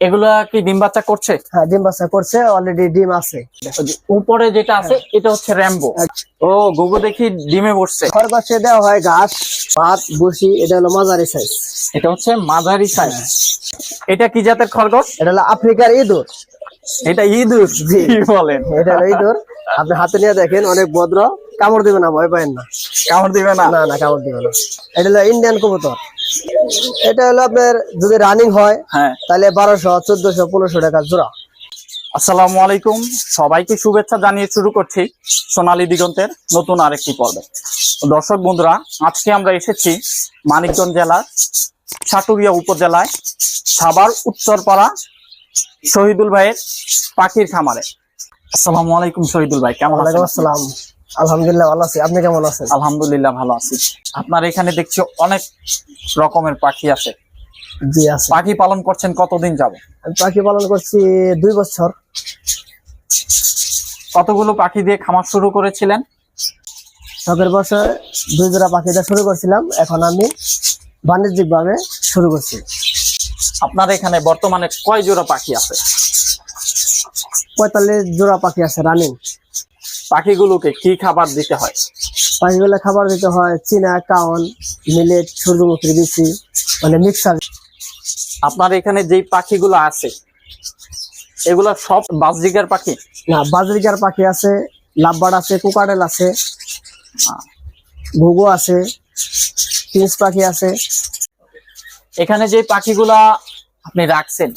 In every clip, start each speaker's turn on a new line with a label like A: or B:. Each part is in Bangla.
A: এগুলা কি ডিম বাচ্চা করছে?
B: হ্যাঁ ডিম বাচ্চা করছে অলরেডি ডিম আছে।
A: উপরে যেটা আছে এটা হচ্ছে র্যাম্বো। ও গুগু দেখি ডিমে বসছে।
B: খরগোশে দেওয়া হয় ঘাস ভাত বসি এটা হলো মাঝারি সাইজ
A: এটা হচ্ছে মাঝারি সাইজ এটা কি জাতের খরগোশ?
B: এটা হলো আফ্রিকার ইঁদুর।
A: এটা ইঁদুর
B: জি।
A: কি বলেন?
B: এটা ইঁদুর আপনি হাতে নিয়ে দেখেন অনেক ভদ্র। কামড় দিবে না ভয় পাবেন না।
A: কামড় দিবে না?
B: না না কামড় দিবে না। এটা হলো ইন্ডিয়ান কবুতর। এটা হলো আপনার যদি রানিং হয়
A: হ্যাঁ।
B: তাহলে বারোশো চোদ্দশো পনেরোশো টাকা জোড়া।
A: আসসালামু আলাইকুম। সবাইকে শুভেচ্ছা জানিয়ে শুরু করছি সোনালী দিগন্তের নতুন আরেকটি পর্বে। দর্শক বন্ধুরা আজকে আমরা এসেছি মানিকগঞ্জ জেলার সাটুরিয়া উপজেলায় সাভার উত্তরপাড়া শহীদুল ভাইয়ের পাখির খামারে। আসসালামু আলাইকুম শহীদুল ভাই কেমন আছেন?
B: আসসালাম। আলহামদুলিল্লাহ ভালো আছি। আপনি কেমন আছেন?
A: আলহামদুলিল্লাহ ভালো আছি। আপনার এখানে দেখছি অনেক রকমের পাখি আছে।
B: জি আছে।
A: পাখি পালন করছেন কতদিন যাবে
B: আমি পাখি পালন করছি দুই বছর।
A: কতগুলো পাখি দিয়ে খামার শুরু করেছিলেন?
B: শখের বছর দুই জোড়া পাখি দিয়ে শুরু করছিলাম। এখন আমি বাণিজ্যিক ভাবে শুরু করছি।
A: আপনার এখানে বর্তমানে কয় জোড়া পাখি আছে?
B: পঁয়তাল্লিশ জোড়া পাখি আছে রানিং
A: পাখিগুলোকে কি খাবার দিতে হয়?
B: পাখিগুলো খাবার দিতে হয় চীনা কাউন মিলেট সূর্যমুখীর বিচি মানে মিক্সার।
A: আপনার এখানে যেই পাখিগুলো আছে এগুলো সব বাজরিকার পাখি?
B: না বাজরিকার পাখি আছে লাভবার্ড আছে কুকাডেল আছে ঘুঘু আছে পিন্স পাখি আছে।
A: এখানে যে পাখিগুলা আপনি রাখছেন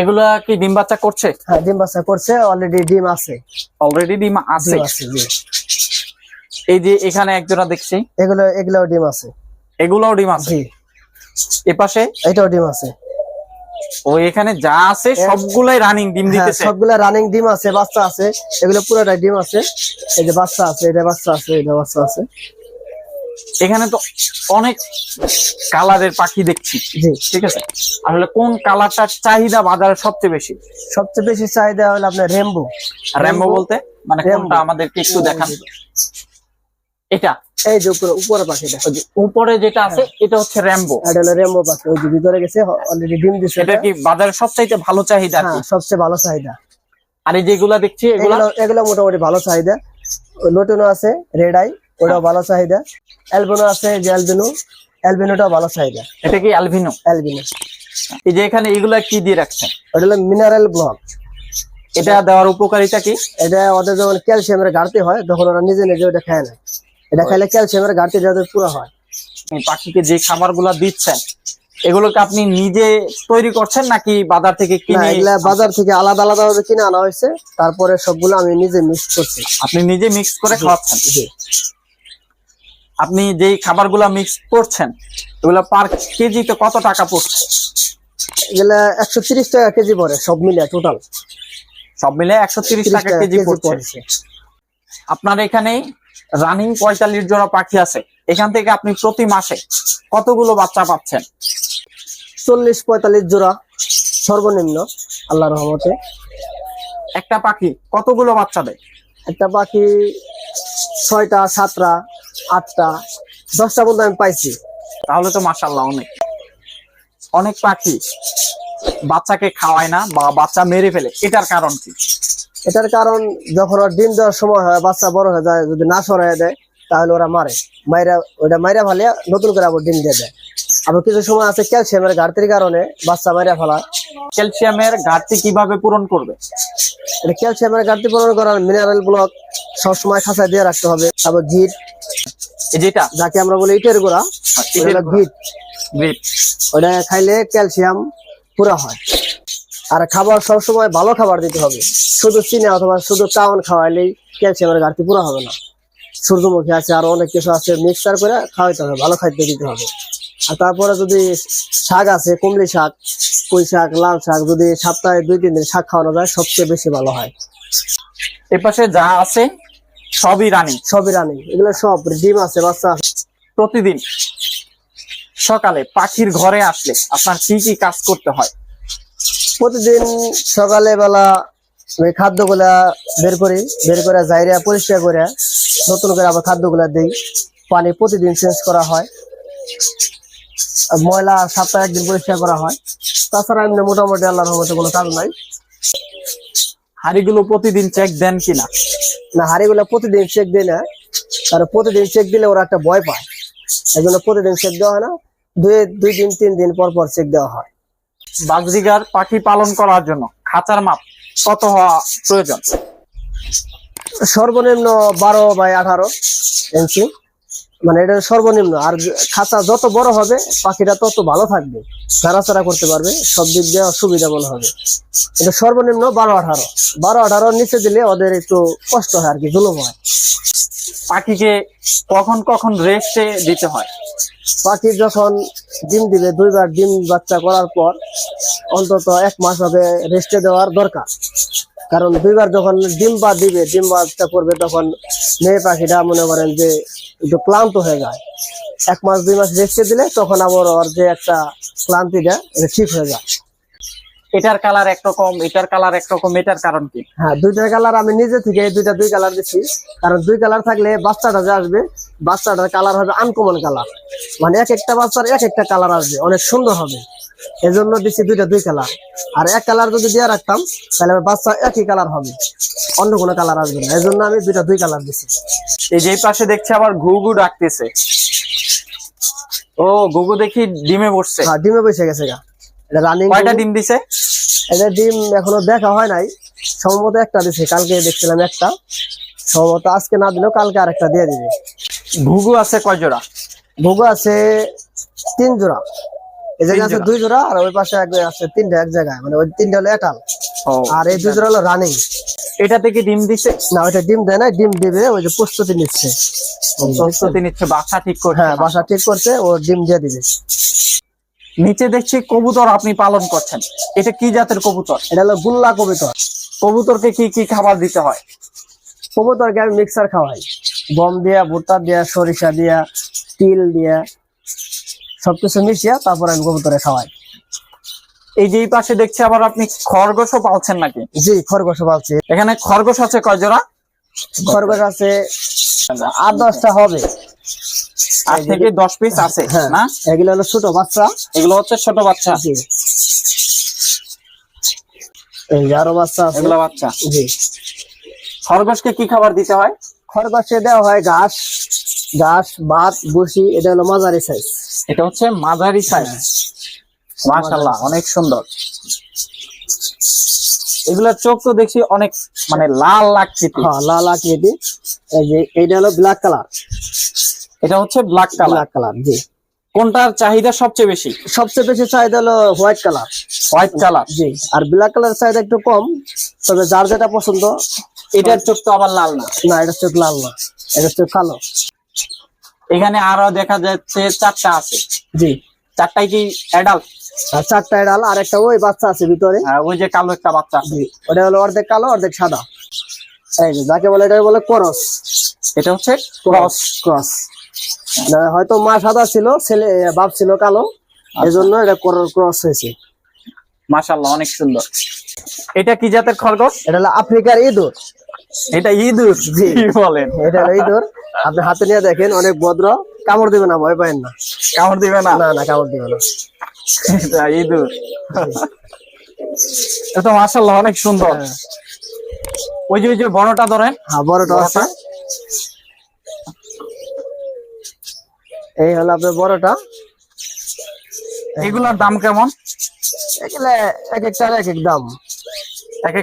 A: এগুলা কি ডিম বাচ্চা করছে?
B: হ্যাঁ ডিম বাচ্চা করছে অলরেডি ডিম আছে।
A: অলরেডি ডিম আছে? এই যে এখানে একজোড়া দেখছি।
B: এগুলো এগুলাও ডিম আছে।
A: এগুলোও ডিম আছে? এপাশে
B: এটাও ডিম আছে।
A: ও এখানে যা আছে সবগুলাই রানিং ডিম
B: হ্যাঁ
A: দিতেছে?
B: সবগুলা রানিং ডিম আছে বাচ্চা আছে। এগুলো পুরোটাই ডিম আছে। এই যে বাচ্চা আছে এটা বাচ্চা আছে এটা বাচ্চা আছে।
A: এখানে তো অনেক কালারের পাখি দেখছি ঠিক আছে? আসলে কোন কালারটার চাহিদা বাজারে সবচেয়ে বেশি?
B: সবচেয়ে বেশি চাহিদা হলো আপনার রেমবো।
A: র্যাম্বো বলতে? মানে কোনটা আমাদেরকে একটু দেখান। এটা?
B: এই যে উপরে উপরে পাখিটা
A: উপরে যেটা আছে এটা হচ্ছে র্যাম্বো
B: এটা হলো রেমবো পাখি। ওই যে ভিতরে গেছে অলরেডি ডিম দিছে
A: এটা কি বাজারে সবচাইতে ভালো চাহিদা?
B: হ্যাঁ সবচেয়ে ভালো চাহিদা।
A: আর এই যেগুলা দেখছি এগুলা?
B: এগুলো এগুলো মোটামুটি ভালো চাহিদা। লোটনো আছে রেড আই ওটাও ভালো চাহিদা। অ্যালবিনো আছে যে অ্যালবিনো। অ্যালবিনোটাও ভালো চাহিদা।
A: এটা কি অ্যালভিনো
B: অ্যালবিনো।
A: এই যে এখানে এগুলা কি দিয়ে রাখছেন?
B: ওটা হলো মিনারেল ব্লক।
A: এটা দেওয়ার উপকারিতা কি?
B: এটা ওদের যখন ক্যালসিয়ামের ঘাটতি হয় তখন ওরা নিজে নিজে ওটা খায় না। এটা খাইলে ক্যালসিয়ামের ঘাটতি যাদের পুরো হয়।
A: পাখিকে যে খাবারগুলা দিচ্ছেন এগুলোকে আপনি নিজে তৈরি করছেন নাকি বাজার থেকে কিনে
B: এগুলা বাজার থেকে আলাদা আলাদা ভাবে কিনে আনা হয়েছে। তারপরে সবগুলো আমি নিজে মিক্স করছি।
A: আপনি নিজে মিক্স করে খাওয়াচ্ছেন?
B: জি।
A: আপনি যেই খাবারগুলা মিক্স করছেন এগুলা পার কেজিতে কত টাকা পড়ছে?
B: এগুলা একশো তিরিশ টাকা কেজি পড়ে সব মিলে টোটাল
A: সব মিলে একশো তিরিশ টাকা কেজি পড়ছে। আপনার এখানে রানিং পঁয়তাল্লিশ জোড়া পাখি আছে। এখান থেকে আপনি প্রতি মাসে কতগুলো বাচ্চা পাচ্ছেন?
B: চল্লিশ পঁয়তাল্লিশ জোড়া সর্বনিম্ন আল্লাহ রহমতে।
A: একটা পাখি কতগুলো বাচ্চা দেয়?
B: একটা পাখি ছয়টা সাতটা আটটা দশটা পর্যন্ত আমি পাইছি।
A: তাহলে তো মাসাল্লাহ অনেক। অনেক পাখি বাচ্চাকে খাওয়ায় না বা বাচ্চা মেরে ফেলে। এটার কারণ কি?
B: এটার কারণ যখন ওর ডিম দেওয়ার সময় হয় বাচ্চা বড় হয়ে যায় যদি না সরাই দেয় তাহলে ওরা মারে। মাইরা ওটা মাইরা ফেলে নতুন করে আবার ডিম দিয়ে দেয়। আবার কিছু সময় আছে ক্যালসিয়ামের ঘাটতির কারণে বাচ্চা মাইরা ফেলা।
A: ক্যালসিয়ামের ঘাটতি কীভাবে পূরণ করবে?
B: এটা ক্যালসিয়ামের ঘাটতি পূরণ করার মিনারেল ব্লক সবসময় খাঁচায় দিয়ে রাখতে হবে। তারপর
A: এই যেটা?
B: যাকে আমরা বলি ইটের গোড়া ওটা
A: গুঁড়া।
B: ঘিট। ওটা খাইলে ক্যালসিয়াম পুরা হয়। আর খাবার সবসময় ভালো খাবার দিতে হবে। শুধু চিনি অথবা শুধু কাউন খাওয়াইলেই ক্যালসিয়ামের ঘাটতি পুরো হবে না। সূর্যমুখী আছে আর অনেক কিছু আছে মিক্সার করে খাওয়াইতে হবে ভালো খাদ্য দিতে হবে। আর তারপরে যদি শাক আছে কুমড়ি শাক পুঁই শাক লাল শাক যদি সপ্তাহে দুই তিন দিন শাক খাওয়ানো যায় সবচেয়ে বেশি ভালো হয়।
A: এপাশে যা আছে সবই রানিং।
B: সবই রানি। এগুলো সব ডিম আছে বাচ্চা
A: প্রতিদিন সকালে পাখির ঘরে আসলে আপনার কি কি কাজ করতে হয়?
B: প্রতিদিন সকালে বেলা ওই খাদ্যগুলা বের করি বের করে জায়গা পরিষ্কার করে নতুন করে আবার খাদ্যগুলা দিই। পানি প্রতিদিন চেঞ্জ করা হয়। আর ময়লা সপ্তাহে একদিন পরিষ্কার করা হয়। তাছাড়া এমনি মোটামুটি আল্লাহর রহমতে কোনো কাজ নাই।
A: হাড়িগুলো প্রতিদিন চেক দেন কিনা?
B: না, হাড়িগুলো প্রতিদিন চেক দিই না। কারণ প্রতিদিন চেক দিলে ওরা একটা ভয় পায়। জন্য প্রতিদিন চেক দেওয়া হয় না। দুই দুই দিন, তিন দিন পর পর চেক দেওয়া হয়।
A: বাগজিগার পাখি পালন করার জন্য খাঁচার মাপ কত হওয়া প্রয়োজন?
B: সর্বনিম্ন বারো বাই আঠারো ইঞ্চি মানে এটা সর্বনিম্ন। আর খাঁচা যত বড় হবে পাখিটা তত ভালো থাকবে। নাড়াচাড়া করতে পারবে সব দিক দিয়ে সুবিধা মনে হবে। এটা সর্বনিম্ন বারো আঠারো। বারো আঠারো নিচে দিলে ওদের একটু কষ্ট হয় আর কি জুলুম হয়।
A: পাখিকে কখন কখন রেস্টে দিতে হয়?
B: পাখি যখন ডিম দিবে দুইবার ডিম বাচ্চা করার পর অন্তত এক মাস হবে রেস্টে দেওয়ার দরকার। কারণ দুইবার যখন ডিম বা দিবে ডিম বাচ্চা করবে তখন মেয়ে পাখিটা মনে করেন যে একটু ক্লান্ত হয়ে যায়। এক মাস দুই মাস রেস্টে দিলে তখন আবার ওর যে একটা ক্লান্তিটা এটা ঠিক হয়ে যায়।
A: এটার কালার একরকম এটার কালার একরকম এটার কারণ কি?
B: হ্যাঁ দুইটার কালার আমি নিজে থেকে দুইটা দুই কালার দিচ্ছি কারণ দুই কালার থাকলে বাচ্চাটা যে আসবে বাচ্চাটার কালার হবে আনকমন কালার মানে এক একটা বাচ্চার এক একটা কালার আসবে অনেক সুন্দর হবে। এজন্য দিচ্ছি দুইটা দুই কালার আর এক কালার যদি দিয়ে রাখতাম তাহলে আমার বাচ্চা একই কালার হবে। অন্য কোনো কালার আসবে না। এজন্য আমি দুইটা দুই কালার দিচ্ছি
A: এই যে পাশে দেখছি আবার ঘুঘু ডাকতেছে। ও ঘুঘু দেখি ডিমে বসছে।
B: হ্যাঁ ডিমে বসে গেছে গা। এটা রানিং
A: কয়টা ডিম দিছে?
B: এটা ডিম এখনও দেখা হয় নাই। সম্ভবত একটা দিছে। কালকে দেখছিলাম একটা। সম্ভবত আজকে না দিলেও কালকে আরেকটা দিয়ে দিবে।
A: ঘুঘু আছে কয় জোড়া?
B: ভোগ আছে তিন জোড়া। এই জায়গায় আছে দুই জোড়া আর ওই পাশে এক আছে তিনটা এক জায়গায়। মানে ওই তিনটা হলো এটাল আর এই দুই জোড়া হলো রানিং
A: এটা থেকে ডিম দিছে?
B: না ওইটা ডিম দেয় না ডিম দিবে ওই যে প্রস্তুতি নিচ্ছে।
A: প্রস্তুতি নিচ্ছে বাসা ঠিক করছে।
B: হ্যাঁ বাসা ঠিক করছে ও ডিম দিয়ে দিবে।
A: নিচে দেখছি কবুতর আপনি পালন করছেন। এটা কি জাতের কবুতর?
B: এটা হলো গুল্লা কবুতর।
A: কবুতরকে কি কি খাবার দিতে হয়?
B: কবুতরকে আমি মিক্সার খাওয়াই। গম দিয়া ভুট্টা দিয়া সরিষা দিয়া তিল দিয়া। সবকিছু মিশিয়ে তারপর আমি কবুতরে খাওয়াই।
A: এই যে পাশে দেখছি আবার আপনি খরগোশও পালছেন নাকি?
B: জি খরগোশ পালছি।
A: এখানে খরগোশ আছে কয় জোড়া?
B: খরগোশ আছে আট দশটা হবে।
A: আট থেকে দশ পিস আছে
B: হ্যাঁ
A: না?
B: এগুলো হলো ছোট বাচ্চা।
A: এগুলো হচ্ছে ছোট বাচ্চা।
B: জি। এই আরও বাচ্চা
A: এগুলো বাচ্চা।
B: জি।
A: খরগোশকে কি খাবার দিতে হয়?
B: খরগোশে দেওয়া হয় ঘাস ঘাস ভাত বসি এটা হলো মাঝারি সাইজ
A: এটা হচ্ছে মাঝারি সাইজ মাশাল্লাহ অনেক সুন্দর। এগুলোর চোখ তো দেখছি অনেক মানে লাল লাগছে
B: হ্যাঁ লাল আকৃতি এই যে এটা হলো ব্ল্যাক কালার
A: এটা হচ্ছে ব্ল্যাক কালার
B: ব্ল্যাক কালার জি।
A: কোনটার চাহিদা সবচেয়ে বেশি?
B: সবচেয়ে বেশি চাহিদা হলো হোয়াইট কালার
A: হোয়াইট কালার
B: জি আর ব্ল্যাক কালার চাহিদা একটু কম তবে যার যেটা পছন্দ।
A: এটার চোখ তো আবার লাল না।
B: না এটা চোখ লাল না এটা চোখ কালো।
A: এখানে আরও দেখা যাচ্ছে চারটা আছে।
B: জি।
A: চারটাই কি অ্যাডাল্ট
B: চারটা এডাল আর একটা ওই বাচ্চা আছে ভিতরে।
A: ওই যে কালো একটা বাচ্চা আছে।
B: জি ওটা হলো অর্ধেক কালো অর্ধেক সাদা। এই যে যাকে বলে এটা বলে করস
A: এটা হচ্ছে ক্রস
B: ক্রস হয়তো মা সাদা ছিল ছেলে বাপ ছিল কালো। এই জন্য এটা ক্রস হয়েছে।
A: মাশাল্লাহ অনেক সুন্দর। এটা কি জাতের খরগোশ?
B: এটা হলো আফ্রিকার ইঁদুর।
A: এটা ইঁদুর
B: জি।
A: বলেন?
B: এটা হলো ইঁদুর। আপনি হাতে নিয়ে দেখেন অনেক ভদ্র। কামড় দিবে না ভয় পাবেন না।
A: কামড় দিবে না?
B: না না কামড় দিবে না।
A: এটা ইঁদুর। এটা মাশাল্লাহ অনেক সুন্দর।
B: হ্যাঁ।
A: ওই যে ওই যে বড়টা ধরেন।
B: হ্যাঁ বড়টা আছে
A: বড়টা?
B: এই হলো আপনার বড়টা।
A: এগুলোর দাম কেমন?
B: এগুলো এক একটার এক এক দাম।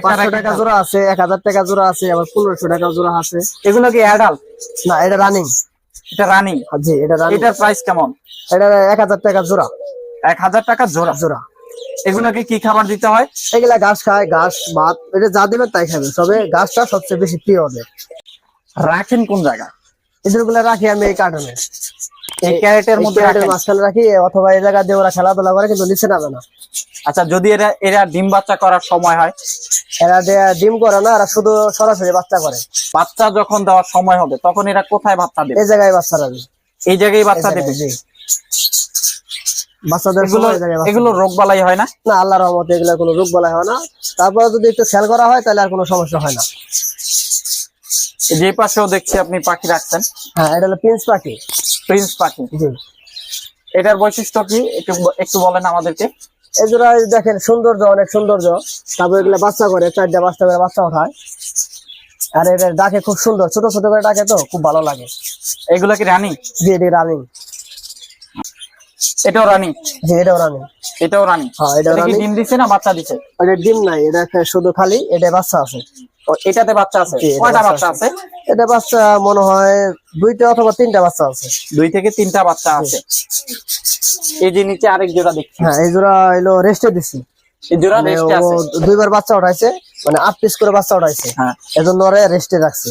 B: পাঁচশো টাকা জোড়া আছে এক হাজার টাকা জোড়া আছে আবার পনেরোশো টাকা জোড়া আছে।
A: এগুলো কি অ্যাডাল্ট
B: না এটা রানিং
A: এটা রানিং
B: জি এটা রানিং
A: এটার প্রাইস কেমন?
B: এটা এক হাজার টাকা জোড়া।
A: এক হাজার টাকা জোড়া?
B: জোড়া।
A: এগুলোকে কি খাবার দিতে হয়?
B: এগুলা ঘাস খায় ঘাস ভাত এটা যা দিবেন তাই খাবে তবে ঘাসটা সবচেয়ে বেশি প্রিয় হবে
A: রাখেন কোন
B: জায়গা? এদেরগুলা রাখি আমি এই কার্টনে
A: ক্যারেটের মধ্যে?
B: মাঝখানে রাখি অথবা এই জায়গা দিয়ে ওরা খেলাধুলা করে কিন্তু নিচে নামে না।
A: আচ্ছা যদি এরা এরা ডিম বাচ্চা করার সময় হয়?
B: এরা ডিম করে না এরা শুধু সরাসরি বাচ্চা করে।
A: বাচ্চা যখন দেওয়ার সময় হবে তখন এরা কোথায় বাচ্চা দেবে?
B: এই জায়গায় বাচ্চারা দেয়।
A: এই জায়গায় বাচ্চা দেবে।
B: বাচ্চাদের
A: এগুলো
B: বাচ্চা
A: রোগ বালাই হয় না?
B: না আল্লাহ রহমতে এগুলো কোনো রোগ বলা হয় না। তারপরে যদি একটু খেয়াল করা হয় তাহলে আর কোনো সমস্যা হয় না।
A: যে পাশেও দেখছি আপনি পাখি রাখছেন।
B: হ্যাঁ এটা হলো পিন্স পাখি।
A: প্রিন্স পাখি। এটার বৈশিষ্ট্য কি? একটু একটু বলেন আমাদেরকে।
B: এই দেখেন সৌন্দর্য অনেক সৌন্দর্য। তারপর এগুলো বাচ্চা করে চারটা বাচ্চা করে বাচ্চা ওঠায়। আর এটা ডাকে খুব সুন্দর। ছোট ছোট করে ডাকে তো খুব ভালো লাগে।
A: এগুলা কি রানিং?
B: জি এটি রানিং।
A: এটাও রানিং?
B: জি এটাও রানিং।
A: এটাও রানিং।
B: হ্যাঁ এটা
A: ডিম দিছে না বাচ্চা দিছে?
B: এটা ডিম নাই এটা শুধু খালি এটা বাচ্চা আছে।
A: এটাতে বাচ্চা আছে? কয়টা
B: বাচ্চা
A: আছে।
B: এটা বাচ্চা মনে হয় দুইটা অথবা তিনটা বাচ্চা আছে।
A: দুই থেকে তিনটা বাচ্চা আছে। এই যে নিচে আরেক জোড়া দেখছি।
B: হ্যাঁ এই জোড়া রেস্টে দিছি।
A: এই জোড়া
B: মানে
A: রেস্টে আছে।
B: দুইবার বাচ্চা উঠাইছে মানে আট পিস করে বাচ্চা উঠাইছে।
A: হ্যাঁ।
B: এজন্য ওরে রেস্টে রাখছে।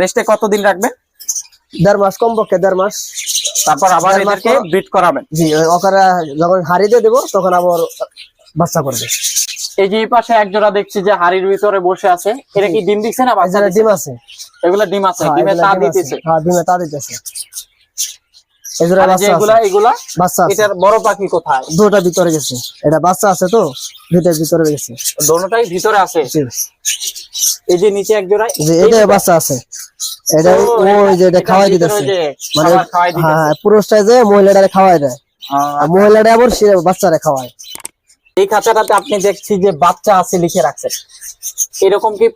A: রেস্টে কতদিন রাখবেন
B: দেড় মাস কমপক্ষে দেড় মাস।
A: তারপর আবার
B: দেড়
A: এদেরকে ব্রিড করাবেন।
B: জি ওখানে যখন হারিয়ে দিয়ে দেবো তখন আবার বাচ্চা করবে।
A: এই যে এই পাশে এক জোড়া দেখছি যে হাড়ির ভিতরে বসে আছে। এটা কি ডিম দিচ্ছে না বাচ্চা
B: ডিম আছে।
A: এগুলা ডিম আছে।
B: হ্যাঁ,
A: ডিমে তা দিতেছে।
B: হ্যাঁ ডিমে তা দিতেছে। বাচ্চা
A: এগুলা এগুলা
B: বাচ্চা
A: এটার বড় পাখি কোথায়?
B: ভিতরে গেছে। এটা বাচ্চা আছে তো দুটার ভিতরে গেছে।
A: ভিতরে আছে? এই যে নিচে
B: একজোড়া এটা বাচ্চা আছে। এটা ওই যে এটা খাওয়াই দিতেছে। মানে। হ্যাঁ পুরুষটা যে মহিলাটারে খাওয়াই দেয়। আর মহিলাটা আবার সে বাচ্চারে খাওয়ায়।
A: এই খাঁচাটাতে আপনি দেখছি যে বাচ্চা আছে লিখে রাখছেন। এরকম কি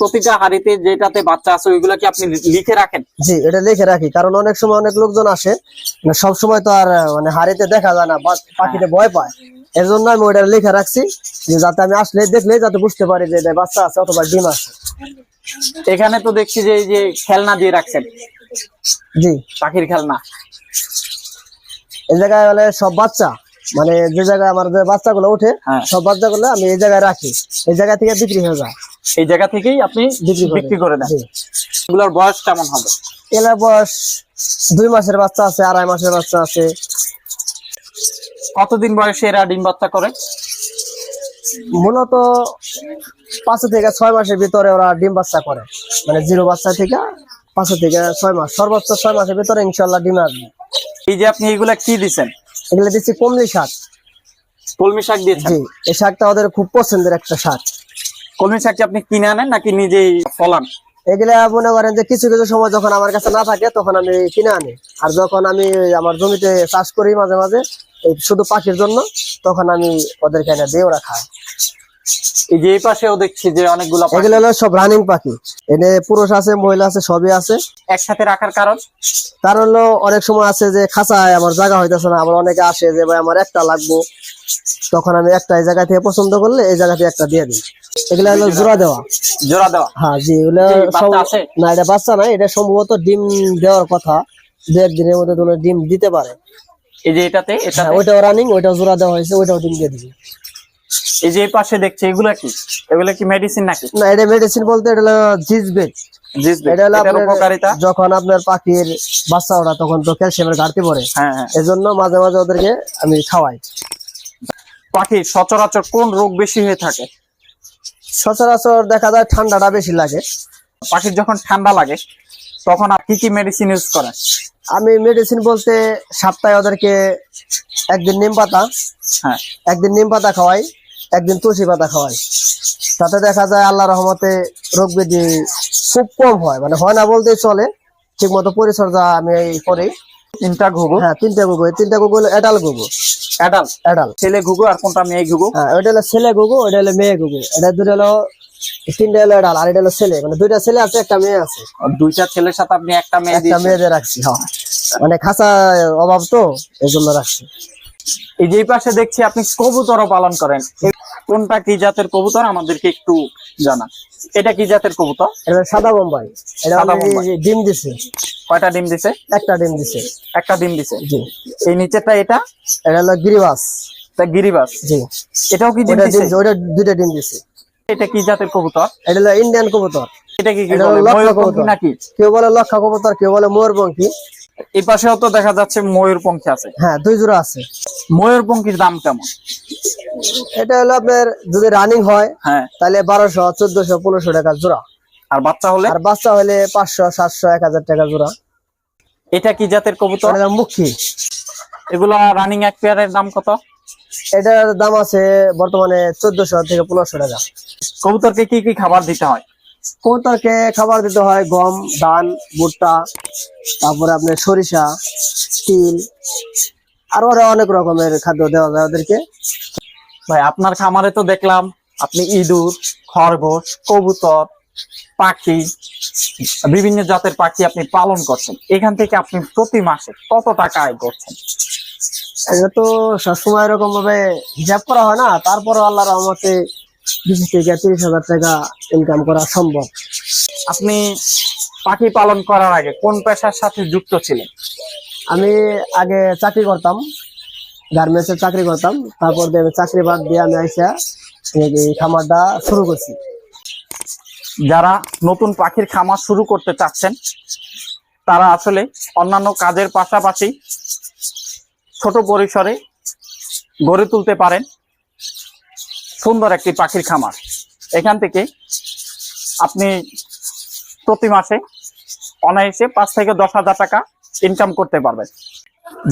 A: প্রতিটা হাড়িতে যেটাতে বাচ্চা আছে ওইগুলা কি আপনি লিখে রাখেন?
B: জি এটা লিখে রাখি। কারণ অনেক সময় অনেক লোকজন আসে মানে সব সময় তো আর মানে হাড়িতে দেখা যায় না পাখিতে ভয় পায়। এর জন্য আমি ওইটা লিখে রাখছি যে যাতে আমি আসলে দেখলে যাতে বুঝতে পারি যে এটা বাচ্চা আছে অথবা ডিম আছে।
A: এখানে তো দেখছি যে এই যে খেলনা দিয়ে রাখছেন।
B: জি।
A: পাখির খেলনা।
B: এই জায়গায় হলে সব বাচ্চা। মানে যে জায়গায় আমার যে বাচ্চাগুলো ওঠে
A: হ্যাঁ।
B: সব বাচ্চাগুলো আমি এই জায়গায় রাখি। এই জায়গা থেকে বিক্রি হয়ে যায়।
A: এই জায়গা থেকেই আপনি
B: বিক্রি করে
A: দেন। এগুলোর বয়স কেমন হবে?
B: এলার বয়স দুই মাসের বাচ্চা আছে আড়াই মাসের বাচ্চা আছে।
A: কতদিন বয়সে এরা ডিম বাচ্চা করে?
B: মূলত পাঁচ থেকে ছয় মাসের ভিতরে ওরা ডিম বাচ্চা করে। মানে জিরো বাচ্চা থেকে পাঁচ থেকে ছয় মাস সর্বোচ্চ ছয় মাসের ভিতরে ইনশাল্লাহ ডিম আসবে।
A: এই যে আপনি এগুলা কি দিচ্ছেন
B: এগুলো দিচ্ছি কমলি শাক।
A: কলমি শাক দিয়েছেন?
B: জি এই শাকটা ওদের খুব পছন্দের একটা শাক।
A: কলমি শাক কি আপনি কিনে আনেন নাকি নিজেই ফলান?
B: এগুলা মনে করেন যে কিছু কিছু সময় যখন আমার কাছে না থাকে তখন আমি কিনে আনি। আর যখন আমি আমার জমিতে চাষ করি মাঝে মাঝে শুধু পাখির জন্য তখন আমি ওদেরকে এনে দিয়ে ওরা খায়।
A: এই যে এই পাশেও দেখছি যে অনেকগুলো পাখি।
B: এগুলো হলো সব রানিং পাখি। এনে পুরুষ আছে মহিলা আছে সবই আছে।
A: একসাথে রাখার কারণ?
B: কারণ হলো অনেক সময় আছে যে খাঁচায় আমার জায়গা হইতেছে না আবার অনেকে আসে যে ভাই আমার একটা লাগবো। তখন আমি একটা এই জায়গা থেকে পছন্দ করলে এই জায়গা থেকে একটা দিয়ে দিই। এগুলো হলো জোড়া দেওয়া।
A: জোড়া দেওয়া?
B: হ্যাঁ জি এগুলো সব- না এটা বাচ্চা না এটা সম্ভবত ডিম দেওয়ার কথা। দু একদিনের মধ্যে ডিম দিতে পারে।
A: এই যে এটাতে
B: হ্যাঁ ওইটাও রানিং ওইটাও জোড়া দেওয়া হয়েছে ওইটাও ডিম দিয়ে দিবি।
A: এই যে পাশে দেখছি এগুলা কি? এগুলো কি মেডিসিন নাকি?
B: না এটা মেডিসিন বলতে এটা হলো জিজবেট এটা হলো
A: উপকারিতা?
B: যখন আপনার পাখির বাচ্চা ওরা তখন তো ক্যালসিয়ামের ঘাটতি পড়ে।
A: হ্যাঁ হ্যাঁ।
B: এজন্য মাঝে মাঝে ওদেরকে আমি খাওয়াই।
A: পাখির সচরাচর কোন রোগ বেশি হয়ে থাকে?
B: সচরাচর দেখা যায় ঠান্ডাটা বেশি লাগে।
A: পাখির যখন ঠান্ডা লাগে তখন আর কি কি মেডিসিন ইউজ করেন
B: আমি মেডিসিন বলতে সপ্তাহে ওদেরকে একদিন নিম পাতা
A: হ্যাঁ।
B: একদিন নিম পাতা খাওয়াই। একদিন তুলসী পাতা খাওয়াই। তাতে দেখা যায় আল্লাহ রহমতে রোগ ব্যাধি খুব কম হয়। মানে হয় না বলতেই চলে ঠিক মতো পরিচর্যা আমি করি।
A: তিনটা ঘুঘু?
B: হ্যাঁ তিনটা এই তিনটা গুগু হলো এডাল গুগু
A: অ্যাডাল্ট
B: এডাল
A: ছেলে ঘুঘু আর কোনটা মেয়ে ঘুঘু?
B: হ্যাঁ ওইটা হলো ছেলে গুগু ওইটা হলো মেয়ে গুগু এটা দুটো হলো তিনটা হলো এডাল আর এটা হলো ছেলে। মানে দুইটা ছেলে আছে একটা মেয়ে আছে।
A: আর দুইটা ছেলের সাথে আপনি একটা মেয়ে
B: একটা মেয়েদের রাখছি হ্যাঁ। মানে খাঁচা অভাব তো এই জন্য রাখছি।
A: এই যে পাশে দেখছি আপনি কবুতরও পালন করেন। কোনটা কি জাতের কবুতর? আমাদেরকে একটু জানা এটা কি জাতের কবুতর?
B: এটা সাদা বোম্বাই। এটা। ডিম দিছে।
A: কয়টা ডিম দিছে?
B: একটা ডিম দিছে।
A: একটা ডিম দিছে।
B: জি।
A: এই নিচেরটা এটা?
B: এটা হলো গিরিবাস।
A: তা গিরিবাস?
B: জি।
A: এটাও কি ডিম দিছে?
B: ওটা দুইটা ডিম দিছে।
A: এটা কি জাতের কবুতর?
B: এটা হলো ইন্ডিয়ান কবুতর।
A: এটা কি কি বলে? ময়ূরপঙ্খী
B: কবুতর।
A: নাকি?
B: কেউ বলে লক্ষা কবুতর কেউ বলে ময়ূরপঙ্খী।
A: এই পাশেও তো দেখা যাচ্ছে ময়ূর ময়ূরপঙ্খী আছে।
B: হ্যাঁ দুই জোড়া আছে।
A: ময়ূর ময়ূরপঙ্খীর দাম কেমন?
B: এটা হলো আপনার যদি রানিং হয়
A: হ্যাঁ।
B: তাহলে বারোশো চোদ্দশো পনেরোশো টাকা জোড়া।
A: আর বাচ্চা হলে?
B: আর বাচ্চা হলে পাঁচশো সাতশো এক হাজার টাকা জোড়া।
A: এটা কি জাতের কবুতর?
B: মুখী।
A: এগুলো রানিং এক পেয়ারের দাম কত?
B: এটার দাম আছে বর্তমানে চোদ্দশো থেকে পনেরোশো টাকা।
A: কবুতরকে কি কি খাবার দিতে হয়?
B: কবুতরকে খাবার দিতে হয় গম ধান ভুট্টা তারপরে আপনার সরিষা তিল আরও আরও অনেক রকমের খাদ্য দেওয়া যায় ওদেরকে।
A: ভাই আপনার খামারে তো দেখলাম আপনি ইঁদুর খরগোশ কবুতর পাখি বিভিন্ন জাতের পাখি আপনি পালন করছেন। এখান থেকে আপনি প্রতি মাসে কত টাকা আয় করছেন?
B: এটা তো সবসময় এরকম ভাবে হিসাব করা হয় না তারপরে আল্লাহ রহমতে বিশ থেকে তিরিশ হাজার টাকা ইনকাম করা সম্ভব।
A: আপনি পাখি পালন করার আগে কোন পেশার সাথে যুক্ত ছিলেন?
B: আমি আগে চাকরি করতাম গার্মেন্টসে চাকরি করতাম তারপর দিয়ে চাকরি বাদ দিয়ে আমি আইসা খামারটা শুরু করছি।
A: যারা নতুন পাখির খামার শুরু করতে চাচ্ছেন তারা আসলে অন্যান্য কাজের পাশাপাশি ছোট পরিসরে গড়ে তুলতে পারেন। সুন্দর একটি পাখির খামার। এখান থেকে আপনি প্রতি মাসে অনায়াসে পাঁচ থেকে দশ হাজার টাকা ইনকাম করতে পারবেন।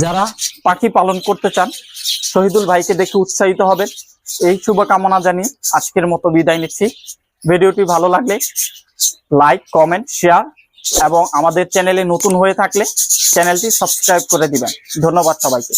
A: যারা পাখি পালন করতে চান, শহীদুল ভাইকে দেখে উৎসাহিত হবেন। এই শুভকামনা জানিয়ে আজকের মতো বিদায় নিচ্ছি। ভিডিওটি ভালো লাগলে লাইক কমেন্ট শেয়ার এবং আমাদের চ্যানেলে নতুন হয়ে থাকলে চ্যানেলটি সাবস্ক্রাইব করে দিবেন। ধন্যবাদ সবাইকে।